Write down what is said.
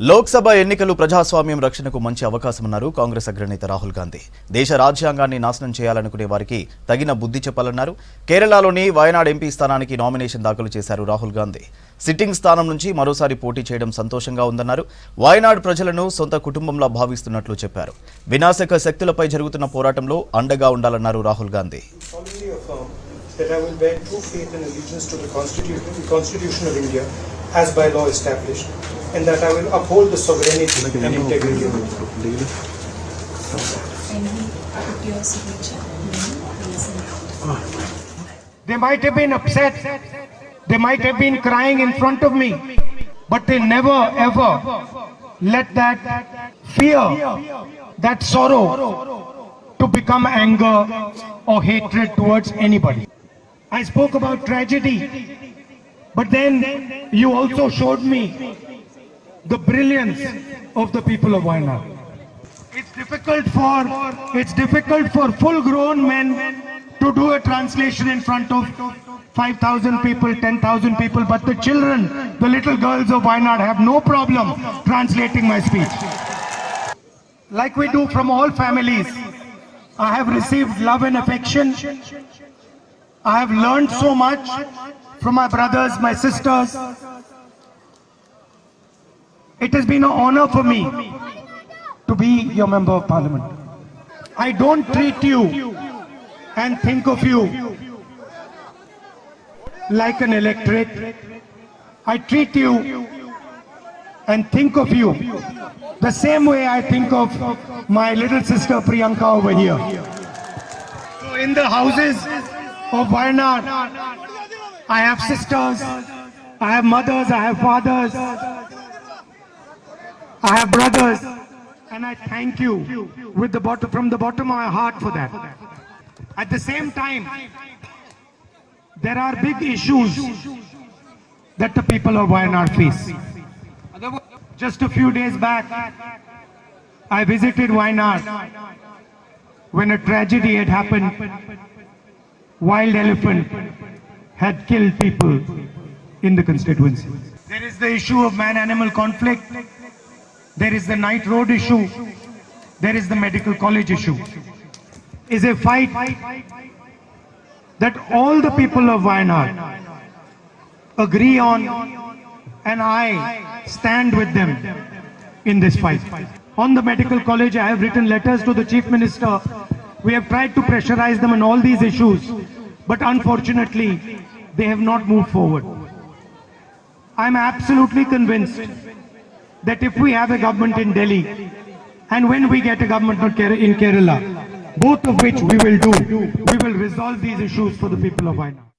లోక్సభ ఎన్నికలు ప్రజాస్వామ్యం రక్షణకు మంచి అవకాశమన్నారు కాంగ్రెస్ అగ్రనేత రాహుల్ గాంధీ. దేశ రాజ్యాంగాన్ని నాశనం చేయాలనుకునే వారికి తగిన బుద్ధి చెప్పాలన్నారు. కేరళలోని వయనాడ్ ఎంపీ స్థానానికి నామినేషన్ దాఖలు చేశారు రాహుల్ గాంధీ. సిట్టింగ్ స్థానం నుంచి మరోసారి పోటీ చేయడం సంతోషంగా ఉందన్నారు. వయనాడ్ ప్రజలను సొంత కుటుంబంలా భావిస్తున్నట్లు చెప్పారు. వినాశక శక్తులపై జరుగుతున్న పోరాటంలో అండగా ఉండాలన్నారు Rahul Gandhi. That I will bear true faith and allegiance to the Constitution, the Constitution of India as by law established, and that I will uphold the sovereignty and integrity of India. and he put your signature. Yes, and They might have been upset. They might have been crying in front of me. But they never ever let that fear, that sorrow to become anger or hatred towards anybody. I spoke about tragedy. But then you also showed me the brilliance of the people of Wayanad. It's difficult for it's difficult for full grown men to do a translation in front of 5,000 people, 10,000 people, but the children, the little girls of Wayanad have no problem translating my speech. Like we do from all families, I have received love and affection. I have learned so much from my brothers, my sisters. It has been an honor for me to be your member of parliament. I don't treat you and think of you like an electorate. I treat you and think of you the same way I think of my little sister Priyanka over here. So in the houses Oh, of Wayanad, I have sisters, I have mothers, I have fathers, I have brothers, and I thank you with the bottom, from the bottom of my heart for that. At the same time, there are big issues that the people of Wayanad face. Just a few days back, I visited Wayanad when a tragedy had happened. Wild elephant had killed people in the constituency. There is the issue of man-animal conflict. There is the night road issue. There is the medical college issue. Is a fight that all the people of Wayanad agree on and I stand with them in this fight. On the medical college, I have written letters to the Chief Minister. We have tried to pressurize them on all these issues, but unfortunately, they have not moved forward. I'm absolutely convinced that if we have a government in Delhi and when we get a government in Kerala, both of which we will do, we will resolve these issues for the people of Wayanad.